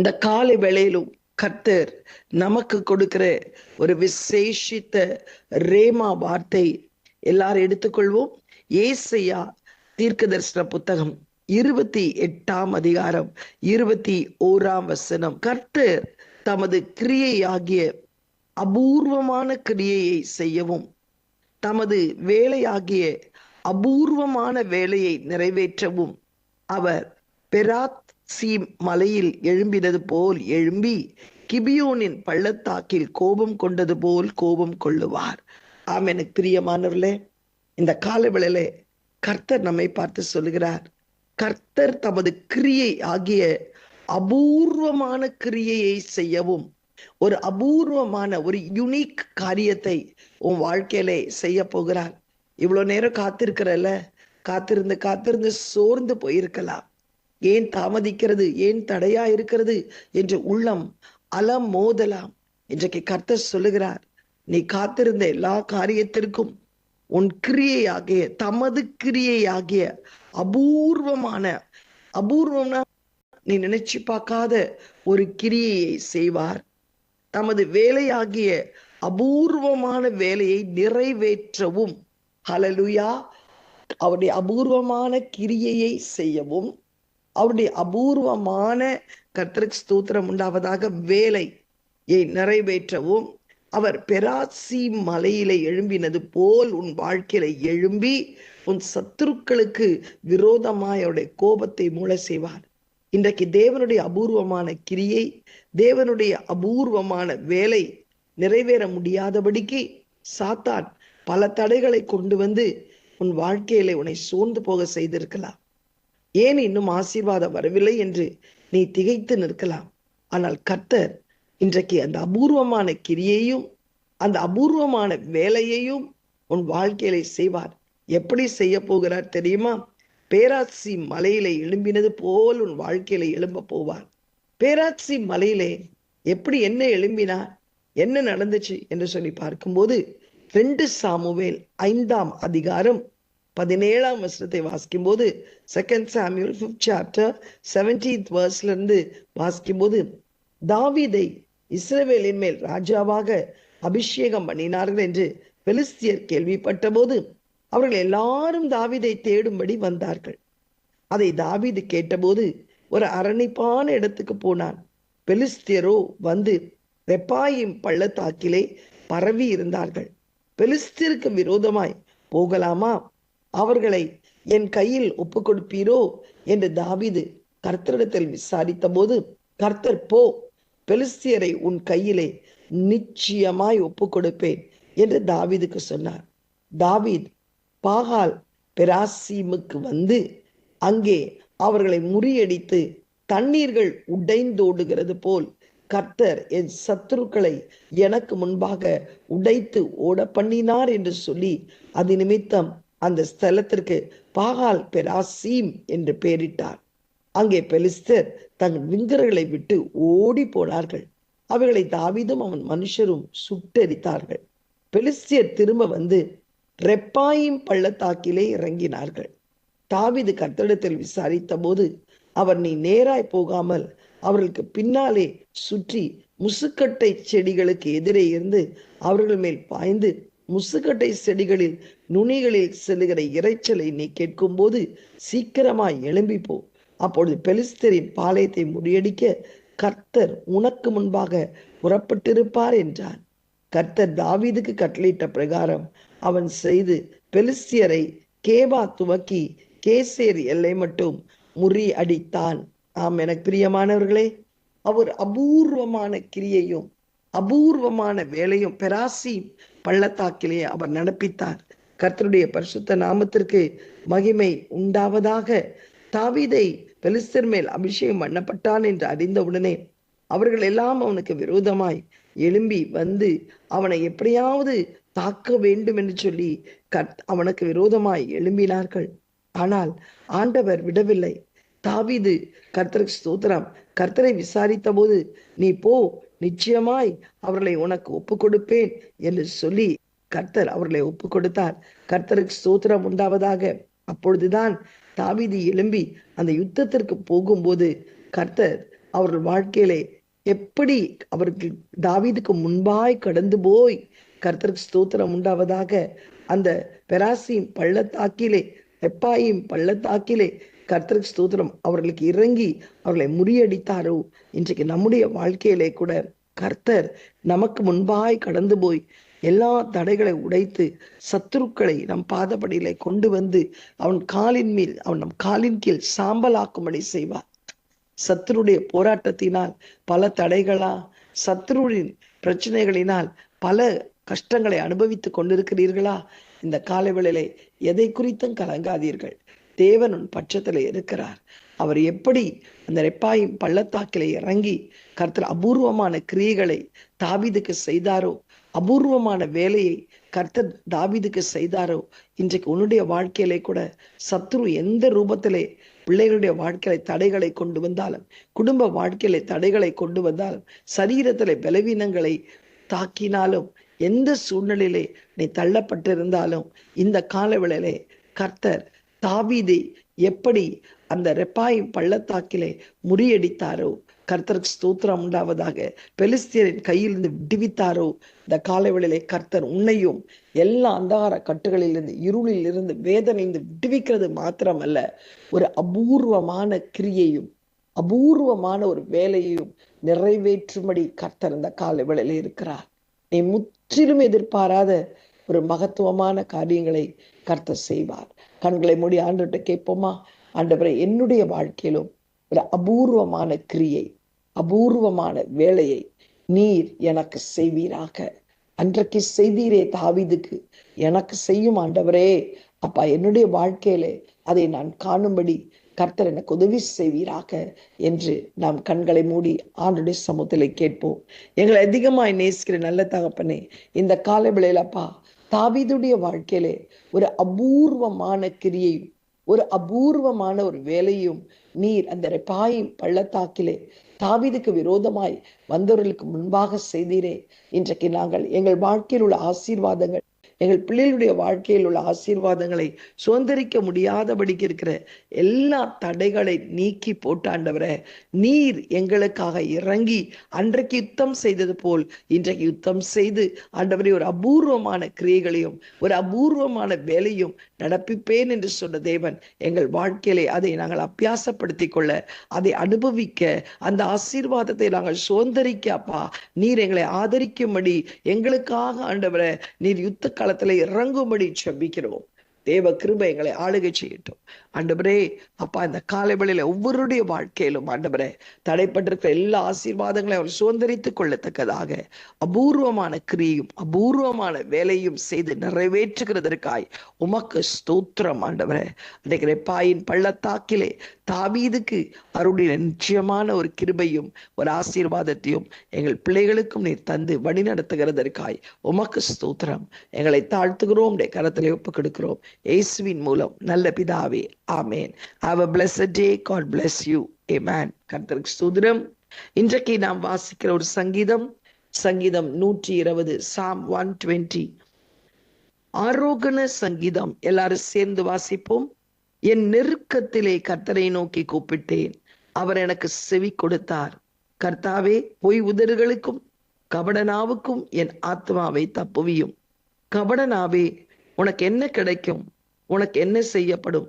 இந்த காலை வேளையிலும் கர்த்தர் நமக்கு கொடுக்கிற ஒரு விசேஷித்த ரேமா வார்த்தை எல்லாரும் எடுத்துக்கொள்வோம். ஏசையா தீர்க்க தரிசன புத்தகம் இருபத்தி எட்டாம் அதிகாரம் இருபத்தி ஓராம் வசனம். கர்த்தர் தமது கிரியையாகிய அபூர்வமான கிரியையை செய்யவும் தமது வேலையாகிய அபூர்வமான வேலையை நிறைவேற்றவும் அவர் பெராத் சீம் மலையில் எழும்பினது போல் எழும்பி கிபியோனின் பள்ளத்தாக்கில் கோபம் கொண்டது போல் கோபம் கொள்ளுவார். ஆம் எனக்கு பிரியமானவர்களே இந்த காலவேளையில கர்த்தர் நம்மை பார்த்து சொல்லுகிறார். கர்த்தர் தமது கிரியை ஆகிய அபூர்வமான கிரியையை செய்யவும் ஒரு அபூர்வமான ஒரு யுனிக் காரியத்தை உன் வாழ்க்கையிலே செய்ய போகிறார். இவ்வளவு நேரம் காத்திருக்கிறல்ல? காத்திருந்து காத்திருந்து சோர்ந்து போயிருக்கலாம். ஏன் தாமதிக்கிறது? ஏன் தடையா இருக்கிறது? என்று உள்ளம் அலம் மோதலாம் இன்றைக்கு கர்த்தர் சொல்லுகிறார் நீ காத்திருந்த எல்லா காரியத்திற்கும் உன் கிரியையாகிய தமது கிரியையாகிய அபூர்வமான அபூர்வம்னா நீ நினைச்சு பார்க்காத ஒரு கிரியையை செய்வார். தமது வேலையாகிய அபூர்வமான வேலையை நிறைவேற்றவும். ஹலலுயா அவருடைய அபூர்வமான கிரியையை செய்யவும் அவருடைய அபூர்வமான கர்த்தருக்கு ஸ்தூத்திரம் உண்டாவதாக வேலையை நிறைவேற்றவும் அவர் பெராசி மலையில எழும்பினது போல் உன் வாழ்க்கையில எழும்பி உன் சத்துருக்களுக்கு விரோதமாய் அவருடைய கோபத்தை மூல செய்வார். இன்றைக்கு தேவனுடைய அபூர்வமான கிரியை தேவனுடைய அபூர்வமான வேலை நிறைவேற முடியாதபடிக்கு சாத்தான் பல தடைகளை கொண்டு வந்து உன் வாழ்க்கையில உன்னை சோர்ந்து போக செய்திருக்கலாம் ஏன் இன்னும் ஆசீர்வாதம் வரவில்லை என்று நீ திகைத்து நிற்கலாம்? ஆனால் கர்த்தர் இன்றைக்கு அந்த அபூர்வமான கிரியையும் அந்த அபூர்வமான வேலையையும் உன் வாழ்க்கையில செய்வார். எப்படி செய்ய போகிறார் தெரியுமா? பேராட்சி மலையில எழும்பினது போல் உன் வாழ்க்கையில எழும்ப போவார். பேராட்சி மலையிலே எப்படி என்ன எழும்பினார்? என்ன நடந்துச்சு? என்று சொல்லி பார்க்கும்போது ரெண்டு சாமுவேல் ஐந்தாம் அதிகாரம் பதினேழாம் வசனத்தை வாசிக்கும் போது second Samuel fifth chapter seventeenth வேர்ஸ்ல இருந்து வாசிக்கும் போது தாவிதை இஸ்ரவேலின் மேல் ராஜாவாக அபிஷேகம் பண்ணினார்கள் என்று பெலிஸ்தியர் கேள்விப்பட்ட போது அவர்கள் எல்லாரும் தாவீதை தேடும்படி வந்தார்கள். அதை தாவீது கேட்டபோது ஒரு அரணிப்பான இடத்துக்கு போனான். பெலிஸ்தியரோ வந்து வெப்பாயின் பள்ளத்தாக்கிலே பரவி இருந்தார்கள் பெலிஸ்தியருக்கு விரோதமாய் போகலாமா? அவர்களை என் கையில் ஒப்பு கொடுப்பீரோ என்று தாவிது கர்த்தரிடத்தில் விசாரித்த போது கர்த்தர் போ. பெலிஸ்தியரை உன் கையிலே நிச்சயமாய் ஒப்பு கொடுப்பேன் என்று தாவிதுக்கு சொன்னார். தாவித் பாகால் பெராசீமுக்கு வந்து அங்கே அவர்களை முறியடித்து தண்ணீர்கள் உடைந்தோடுகிறது போல் கர்த்தர் என் சத்துருக்களை எனக்கு முன்பாக உடைத்து ஓட பண்ணினார் என்று சொல்லி அது நிமித்தம் அந்த ஸ்தலத்திற்கு பாகால் பெராசீம் என்று பெயரிட்டார். அங்கே பெலிஸ்தர் தங்கள் விங்கர்களை விட்டு ஓடி போனார்கள். அவைகளை தாவிதும் அவன் மனுஷரும் சுட்டெரித்தார்கள். பெலிஸ்தியர் திரும்ப வந்து ரெப்பாயும் பள்ளத்தாக்கிலே இறங்கினார்கள். தாவிது கர்த்தரிடத்தில் விசாரித்த போது அவர் நீ நேராய் போகாமல் அவர்களுக்கு பின்னாலே சுற்றி முசுக்கட்டை செடிகளுக்கு எதிரே இருந்து அவர்கள் மேல் பாய்ந்து முசுக்கட்டை செடிகளில் நுனிகளில் செல்லுகிற இறைச்சலை நீ கேட்கும் போது சீக்கிரமாய் எழும்பிப்போ அப்பொழுது பெலிஸ்தரின் பாளையத்தை முறியடிக்க கர்த்தர் உனக்கு முன்பாக புறப்பட்டிருப்பார் என்றார். கர்த்தர் தாவீதுக்கு கட்டளையிட்ட பிரகாரம் அவன் செய்து பெலிஸ்தியரை கேபா துவக்கி கேசேர் எல்லை மட்டும் முறி அடித்தான். ஆம் எனக்கு பிரியமானவர்களே அவர் அபூர்வமான கிரியையும் அபூர்வமான வேலையும் பெராசி பள்ளத்தாக்கிலே அவர் நடப்பித்தார். கர்த்தருடைய பரிசுத்த நாமத்திற்கு மகிமை உண்டாவதாக. தாவீதை பெலிஸ்தர் மேல் அபிஷேகம் பண்ணப்பட்டான் என்று அறிந்தவுடனே அவர்கள் எல்லாம் அவனுக்கு விரோதமாய் எழும்பி வந்து அவனை எப்படியாவது தாக்க வேண்டும் என்று சொல்லி கத் அவனுக்கு விரோதமாய் எழும்பினார்கள். ஆனால் ஆண்டவர் விடவில்லை. தாவீது கர்த்தருக்கு ஸ்தோத்திரம். கர்த்தரை விசாரித்த போது நீ போ நிச்சயமாய் அவர்களை உனக்கு ஒப்பு கொடுப்பேன் என்று சொல்லி கர்த்தர் அவர்களை ஒப்பு கொடுத்தார் கர்த்தருக்கு ஸ்தோத்திரம் உண்டாவதாக. அப்பொழுதுதான் தாவிதி எழும்பி அந்த யுத்தத்திற்கு போகும்போது கர்த்தர் அவர்கள் வாழ்க்கையிலே எப்படி அவருக்கு தாவீதுக்கு முன்பாய் கடந்து போய் கர்த்தருக்கு ஸ்தோத்திரம் உண்டாவதாக அந்த பெராசியும் பள்ளத்தாக்கிலே எப்பாயும் பள்ளத்தாக்கிலே கர்த்தருக்கு ஸ்தோத்திரம் அவர்களுக்கு இறங்கி அவர்களை முறியடித்தாரோ இன்றைக்கு நம்முடைய வாழ்க்கையிலே கூட கர்த்தர் நமக்கு முன்பாய் கடந்து போய் எல்லா தடைகளை உடைத்து சத்துருக்களை நம் பாதப்படியில கொண்டு வந்து அவன் காலின் மேல் அவன் நம் காலின் கீழ் சாம்பலாக்கும்படி செய்வார். சத்துருடைய போராட்டத்தினால் பல தடைகளா சத்துருவின் பிரச்சனைகளினால் பல கஷ்டங்களை அனுபவித்துக் கொண்டிருக்கிறீர்களா? இந்த காலவேளையிலே எதை குறித்தும் கலங்காதீர்கள். தேவன் உன் பட்சத்துல இருக்கிறார். அவர் எப்படி அந்த ரெப்பாயும் பள்ளத்தாக்கிலே இறங்கி கர்த்தர் அபூர்வமான கிரியைகளை தாவிதுக்கு செய்தாரோ? அபூர்வமான வேலையை கர்த்தர் தாவிதுக்கு செய்தாரோ? இன்றைக்கு உன்னுடைய வாழ்க்கையிலே கூட சத்ரு எந்த ரூபத்திலே பிள்ளைகளுடைய வாழ்க்கையில தடைகளை கொண்டு வந்தாலும் குடும்ப வாழ்க்கையில தடைகளை கொண்டு வந்தாலும் சரீரத்திலே பலவீனங்களை தாக்கினாலும் எந்த சூழ்நிலையிலே நீ தள்ளப்பட்டிருந்தாலும் இந்த காலவேளையிலே கர்த்தர் தாவீதை எப்படி அந்த ரெப்பாய் பள்ளத்தாக்கிலே முறியடித்தாரோ? கர்த்தருக்கு ஸ்தோத்திரம் உண்டாவதாக. பெலிஸ்தியரின் கையிலிருந்து விடுவித்தாரோ? இந்த காலவேளையிலே கர்த்தர் உன்னையும் எல்லா அந்தார கட்டுகளிலிருந்து இருளில் இருந்து வேதனையிலிருந்து விடுவிக்கிறது மாத்திரமல்ல ஒரு அபூர்வமான கிரியையும் அபூர்வமான ஒரு வேலையையும் நிறைவேற்றும்படி கர்த்தர் இந்த காலவேளையில இருக்கிறார். நீ முற்றிலும் எதிர்பாராத ஒரு மகத்துவமான காரியங்களை கர்த்தர் செய்வார். கண்களை மூடி ஆண்டுகிட்ட கேட்போமா? ஆண்டவரை என்னுடைய வாழ்க்கையிலும் ஒரு அபூர்வமான கிரியை அபூர்வமான வேலையை நீர் எனக்கு செய்வீராக. அன்றைக்கு செய்தீரே தாவிதுக்கு எனக்கு செய்யும் ஆண்டவரே. அப்பா என்னுடைய வாழ்க்கையில அதை நான் காணும்படி கர்த்தர் எனக்கு உதவி செய்வீராக என்று நாம் கண்களை மூடி ஆண்டுடைய சமூகத்திலே கேட்போம். எங்களை அதிகமாய் நேசிக்கிற நல்ல தகப்பனே இந்த கால வேளையிலப்பா தாவிதுடைய வாழ்க்கையிலே ஒரு அபூர்வமான கிரியையும் ஒரு அபூர்வமான ஒரு வேலையும் நீர் அந்த ரெப்பாயும் பள்ளத்தாக்கிலே தாவிதுக்கு விரோதமாய் வந்தவர்களுக்கு முன்பாக செய்தீரே. இன்றைக்கு நாங்கள் எங்கள் வாழ்க்கையில் உள்ள ஆசீர்வாதங்கள் எங்கள் பிள்ளைகளுடைய வாழ்க்கையில் உள்ள ஆசீர்வாதங்களை சுதந்திரிக்க முடியாதபடிக்கு இருக்கிற எல்லா தடைகளை நீக்கி போட்டாண்டவரே நீர் எங்களுக்காக இறங்கி அன்றைக்கு யுத்தம் செய்தது போல் இன்றைக்கு யுத்தம் செய்து ஆண்டவரை ஒரு அபூர்வமான கிரியைகளையும் ஒரு அபூர்வமான வேலையும் நடப்பிப்பேன் என்று சொன்ன தேவன் எங்கள் வாழ்க்கையிலே அதை நாங்கள் அபியாசப்படுத்தி கொள்ள அதை அனுபவிக்க அந்த ஆசீர்வாதத்தை நாங்கள் சுதந்திரிக்க அப்பா. நீர் எங்களை ஆதரிக்கும்படி எங்களுக்காக ஆண்டவரை நீர் யுத்த கல காலத்துல இறங்கும்படி செபிக்கிறோம். தேவ கிருபை எங்களை ஆளுகை செய்யட்டும். ஆண்டவரே அப்பா இந்த காலைவெளியில ஒவ்வொருடைய வாழ்க்கையிலும் ஆண்டவரே தடைப்பட்டிருக்கிற எல்லா ஆசீர்வாதங்களையும் அவர் சுதந்திரித்துக் கொள்ளத்தக்கதாக அபூர்வமான கிரியும் அபூர்வமான வேலையும் செய்து நிறைவேற்றுகிறதற்காய் உமக்கு ஸ்தோத்திரம் ஆண்டவரே. அன்றைக்கு ரெப்பாயின் பள்ளத்தாக்கிலே தாவீதுக்கு அருடைய நிச்சயமான ஒரு கிருபையும் ஒரு ஆசீர்வாதத்தையும் எங்கள் பிள்ளைகளுக்கும் நீர் தந்து வழி நடத்துகிறதற்காய் உமக்கு ஸ்தோத்திரம். எங்களை தாழ்த்துகிறோம் கரத்திலே ஒப்புக் கொடுக்கிறோம் இயேசுவின் மூலம் நல்ல பிதாவே ஆமேன். Have a blessed day God bless you amen கர்த்தருக்கு சுதிரம் இன்றைக்கு நாம் வாசிக்கிற ஒரு சங்கீதம் சங்கீதம் நூற்றி இருபது சாம் ஒன் டுவெண்ட்டி ஆரோகண சங்கீதம். எல்லாரும் சேர்ந்து வாசிப்போம். என் நெருக்கத்திலே கர்த்தரை நோக்கி கூப்பிட்டேன். அவர் எனக்கு செவி கொடுத்தார். கர்த்தாவே பொய் உதறுகளுக்கும் கபடனாவுக்கும் என் ஆத்மாவை தப்புவியும். கபடனாவே உனக்கு என்ன கிடைக்கும்? உனக்கு என்ன செய்யப்படும்?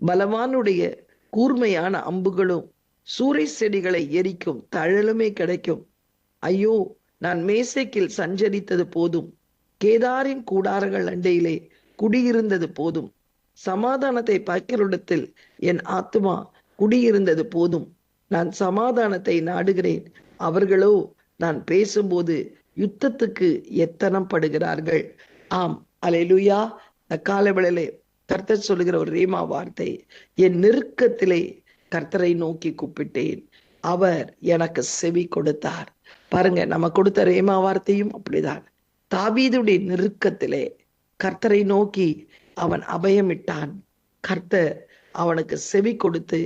பலவானுடைய கூர்மையான அம்புகளும் சூறை செடிகளை எரிக்கும் தழலுமே கிடைக்கும். ஐயோ நான் மேசைக்கில் சஞ்சரித்தது போதும். கேதாரின் கூடாரங்கள் அண்டையிலே குடியிருந்தது போதும். சமாதானத்தை பக்கிரிடத்தில் என் ஆத்மா குடியிருந்தது போதும். நான் சமாதானத்தை நாடுகிறேன். அவர்களோ நான் பேசும்போது யுத்தத்துக்கு எத்தனம் படுகிறார்கள் அலையிலுயா. அலைலுயா காலவெளியிலே கர்த்தர் சொல்லுகிற ஒரு ரீமா வார்த்தை என் நெருக்கத்திலே கர்த்தரை நோக்கி கூப்பிட்டேன். அவர் எனக்கு செவி கொடுத்தார். பாருங்க நம்ம கொடுத்த ரேமா வார்த்தையும் அப்படிதான். தாவீதுடைய நெருக்கத்திலே கர்த்தரை நோக்கி அவன் அபயமிட்டான். கர்த்தர் அவனுக்கு செவி கொடுத்து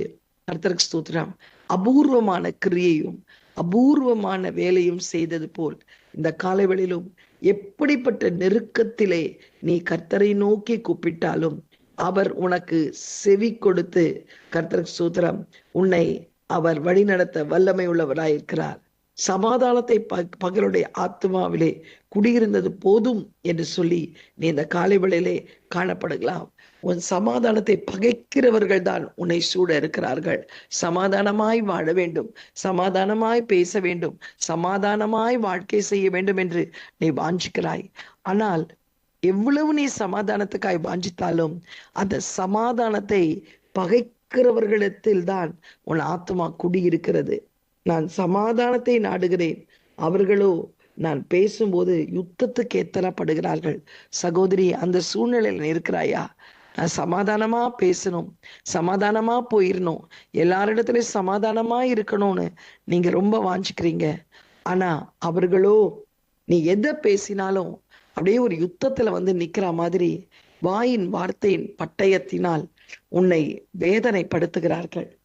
கர்த்தருக்கு ஸ்தூத்திரம். அபூர்வமான கிரியையும் அபூர்வமான வேலையும் செய்தது போல் இந்த காலவெளியிலும் எப்படிப்பட்ட நெருக்கத்திலே நீ கர்த்தரை நோக்கி கூப்பிட்டாலும் அவர் உனக்கு செவி கொடுத்து கர்த்தருக்கு சூத்திரம் உன்னை அவர் வழிநடத்த வல்லமை உள்ளவராயிருக்கிறார் சமாதானத்தை பகலுடைய ஆத்மாவிலே குடியிருந்தது போதும் என்று சொல்லி நீ இந்த காலை வேளையிலே காணப்படுகலாம். உன் சமாதானத்தை பகைக்கிறவர்கள் தான் உன்னை சூட இருக்கிறார்கள். சமாதானமாய் வாழ வேண்டும். சமாதானமாய் பேச வேண்டும். சமாதானமாய் வாழ்க்கை செய்ய வேண்டும் என்று நீ வாஞ்சிக்கிறாய். ஆனால் எவ்வளவு நீ சமாதானத்துக்காய் வாஞ்சித்தாலும் அந்த சமாதானத்தை பகைக்கிறவர்களிடத்தில் தான் உன் ஆத்மா குடியிருக்கிறது. நான் சமாதானத்தை நாடுகிறேன். அவர்களோ நான் பேசும்போது யுத்தத்துக்கு எத்தனப்படுகிறார்கள் சகோதரி அந்த சூழ்நிலையில் இருக்கிறாயா? சமாதானமா பேசணும். சமாதானமா போயிடணும் எல்லாரிடத்துலயும் சமாதானமா இருக்கணும்னு நீங்க ரொம்ப வாஞ்சிக்கிறீங்க. ஆனா அவர்களோ நீ எதை பேசினாலும் அப்படியே ஒரு யுத்தத்துல வந்து நிக்கிற மாதிரி வாயின் வார்த்தையின் பட்டயத்தினால் உன்னை வேதனைப்படுத்துகிறார்கள்.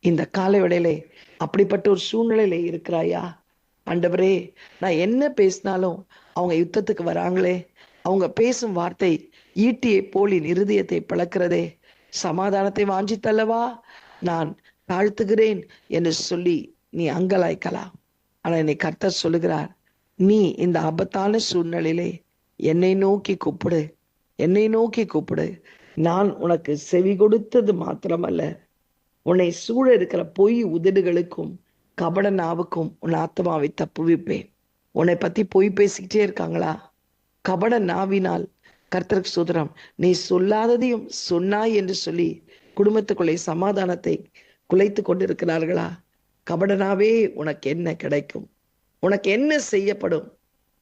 இந்த காலவெளியிலே அப்படிப்பட்ட ஒரு சூழ்நிலையில இருக்கிறாயா? ஆண்டவரே நான் என்ன பேசினாலும் அவங்க யுத்தத்துக்கு வராங்களே? அவங்க பேசும் வார்த்தை ஈட்டியை போலின் இருதயத்தை பிளக்கிறதே. சமாதானத்தை வாஞ்சித்தல்லவா? நான் தாழ்த்துகிறேன் என்று சொல்லி நீ அங்கலாய்க்கலாம். ஆனால் என்னை கர்த்தர் சொல்லுகிறார் நீ இந்த ஆபத்தான சூழ்நிலையிலே என்னை நோக்கி கூப்பிடு. என்னை நோக்கி கூப்பிடு. நான் உனக்கு செவி கொடுத்தது மாத்திரமல்ல. உன்னை சூழ இருக்கிற பொய் உதடுகளுக்கும் கபட நாவுக்கும் உன் ஆத்மாவை தப்புவிப்பேன். உன்னை பத்தி பொய் பேசிக்கிட்டே இருக்காங்களா? கபட நாவினால் கர்த்தருக்கு சுதரம் நீ சொல்லாததையும் சொன்னாய் என்று சொல்லி குடும்பத்துக்குள்ளே சமாதானத்தை குலைத்து கொண்டிருக்கிறார்களா? கபடனாவே உனக்கு என்ன கிடைக்கும்? உனக்கு என்ன செய்யப்படும்?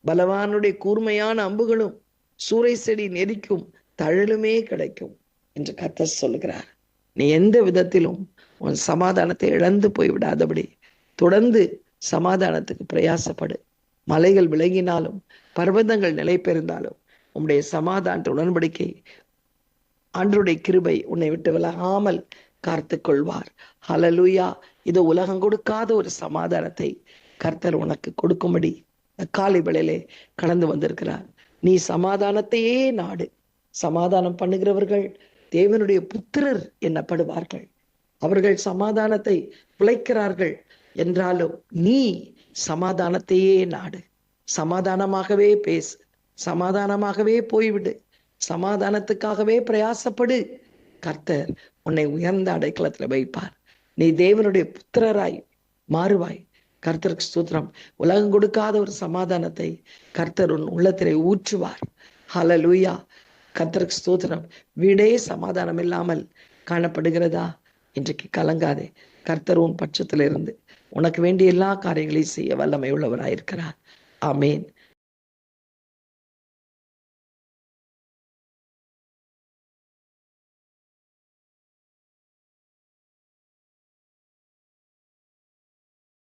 பலவானுடைய கூர்மையான அம்புகளும் சூறை செடி நெரிக்கும் தழலுமே கிடைக்கும் என்று கர்த்தர் சொல்லுகிறார் நீ எந்த விதத்திலும் உன் சமாதானத்தை இழந்து போய் விடாதபடி தொடர்ந்து சமாதானத்துக்கு பிரயாசப்படு. மலைகள் விளங்கினாலும் பர்வதங்கள் நிலை பெறுந்தாலும் உம்முடைய சமாதான உடன்படிக்கை அன்றுடைய கிருபை உன்னை விட்டு விலகாமல் காத்து கொள்வார். ஹலலுயா இது உலகம் கொடுக்காத ஒரு சமாதானத்தை கர்த்தர் உனக்கு கொடுக்கும்படி காலை வேளையிலே கடந்து வந்திருக்கிறார். நீ சமாதானத்தையே நாடு. சமாதானம் பண்ணுகிறவர்கள் தேவனுடைய புத்திரர் எண்ணப்படுவார்கள் அவர்கள் சமாதானத்தை பிழைக்கிறார்கள் என்றாலும் நீ சமாதானத்தையே நாடு. சமாதானமாகவே பேசு. சமாதானமாகவே போய்விடு. சமாதானத்துக்காகவே பிரயாசப்படு. கர்த்தர் உன்னை உயர்ந்த அடைக்கலத்துல வைப்பார். நீ தேவனுடைய புத்திரராய் மாறுவாய். கர்த்தருக்கு சூத்திரம் உலகம் கொடுக்காத ஒரு சமாதானத்தை கர்த்தர் உன் உள்ளத்திலே ஊற்றுவார். ஹலலூயா கர்த்தருக்கு ஸ்தோத்திரம். வீடே சமாதானம் இல்லாமல் காணப்படுகிறதா? இன்றைக்கு கலங்காதே. கர்த்தர் உன் பட்சத்துல இருந்து உனக்கு வேண்டிய எல்லா காரியங்களையும் செய்ய வல்லமை உள்ளவராயிருக்கிறார் ஆமேன்.